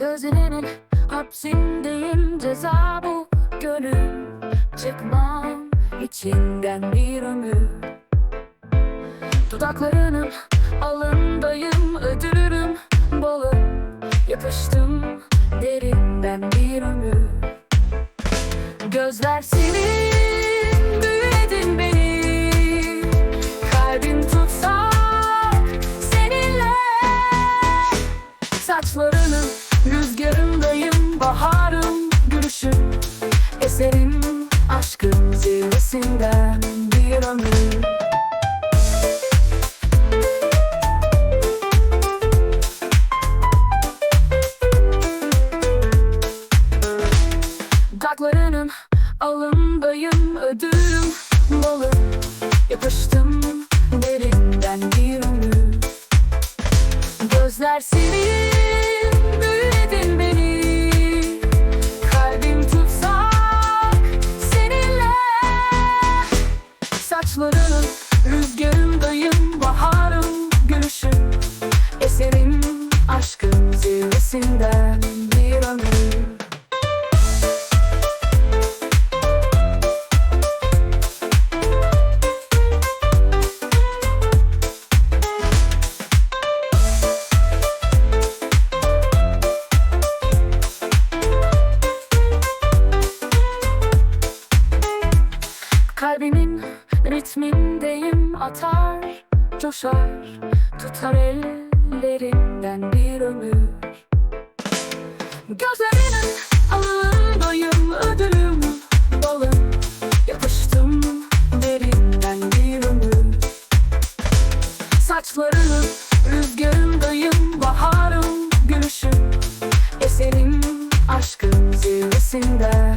Gözlerinin hapsindeyim. Ceza bu gönül Çıkmam içinden bir ömür. Dudaklarının alındayım ödülüm Balım. Yapıştım derinden bir ömür. Gözler senin beni Kalbim tutsak seninle. Saçlarının rüzgarındayım baharım gülüşüm Eserim aşkın zirvesinden bir ömür. Dudaklarının alındayım ödülüm balım Yapıştım derinden bir ömür. Gözler senin Saçlarının rüzgarındayım baharım gülüşüm. Eserim aşkın zirvesinden bir ömür Kalbimin ritmindeyim atar, coşar Tutar ellerinden bir ömür. Gözlerinin alındayım ödülüm balım. Yapıştım derinden bir ömür. Saçlarının rüzgarındayım baharım gülüşüm. Eserim aşkın zirvesinden